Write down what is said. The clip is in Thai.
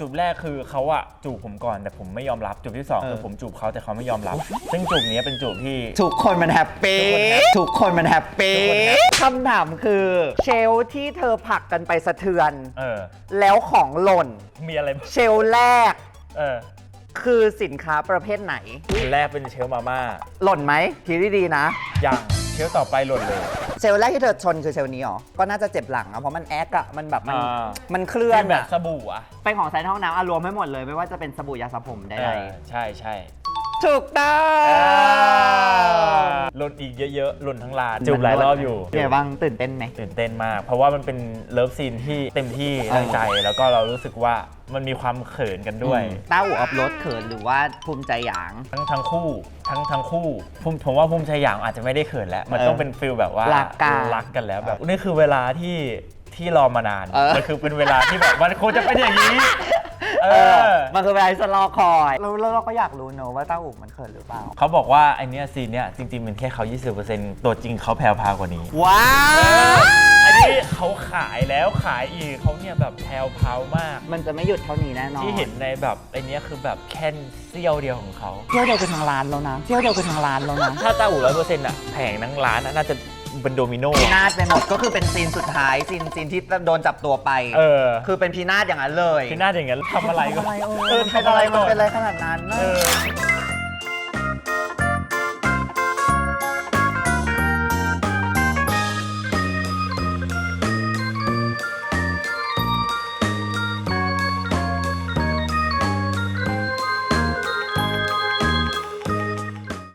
จูบแรกคือเขาอะจูบผมก่อนแต่ผมไม่ยอมรับจูบที่สองเออคือผมจูบเขาแต่เขาไม่ยอมรับ ซึ่งจูบเนี้ยเป็นจูบที่ ทุกคนมันแฮปปี้ทุกคนมันแฮปปี้ทุกคนแฮปปี้คำถามคือ เชลฟ์ที่เธอผลักกันไปสะเทือน เออ แล้วของหล่น มีอะไรบ้างเชลฟ์แรกเออคือสินค้าประเภทไหน อันแรกเป็นเชลมาม่าหล่นไหมทีดีๆนะ ยังเชลต่อไปหล่นเลย เชลฟ์แรกที่เธอชนคือเชลฟ์นี้หรอ ก็น่าจะเจ็บหลังอะเพราะมันแอกอะมันแบบมันอ่า มันเคลื่อนเป็นแบบอะสบู่อะเป็นของใช้ในห้องน้ำอะรวมให้หมดเลย ไม่ว่าจะเป็นสบู่ยาสระผมใดเออใช่ใช่ๆ ถูกต้อง หล่นอีกเยอะๆหล่นทั้งลานจูบหลายรอบอยู่เดี๋ยวบ้างตื่นเต้นไหมตื่นเต้นมาก เพราะว่ามันเป็นเลิฟซีนที่เต็มที่ตั้งใจ แล้วก็เรารู้สึกว่ามันมีความเขินกันด้วยต้าอู่อัพรถเขินหรือว่าภูมิใจหยาง ทั้งทั้งคู่ทั้งทั้งคู่ผมผมว่าภูมิใจอย่างอาจจะไม่ได้เขินแล้ว มันเออต้องเป็นฟิลแบบว่ารักกันรักกันแล้วแบบนี่คือเวลาที่ที่รอมานานเออมันคือเป็นเวลาที่แบบมันควรจะเป็นอย่างนี้ เอเอออ มันคือเวลาที่ฉันรอคอยเราเราก็อยากรู้เนอะว่าต้าอู่มันเขินหรือเปล่า เขาบอกว่าไอเนี้ยซีนเนี้ยจริงๆเป็นแค่เขา 20%ตัวจริงเขาแพรวพราวกว่านี้ ว้าเออวอันนี้เขาขายแล้วขายอีกเขาเนี่ยแบบแพรวพราวมาก มันจะไม่หยุดเท่านี้แน่นอนที่เห็นในแบบไอเนี้ยคือแบบแค่เสี้ยวเดียวของเขา เที่ยวเดียวกันทางร้านแล้วนะเที่ยวเดียวกันทางร้านแล้วนะ ถ้าตาอู่ร้อยเปอร์เซ็นต์อะแผงนั่งร้านอะน่าจะ เป็นโดมิโนพีนาศไปหมดก็คือเป็นซีนสุดท้ายซีนซีนที่โดนจับตัวไป เออ คือเป็นพีนาศอย่างนั้นเลยที่หน้าอย่างนั้นทำอะไรก็ ทำอะไรเอเอออเป็นอะไรมันก่เป็นอะไรขนาดนั้นนะเออ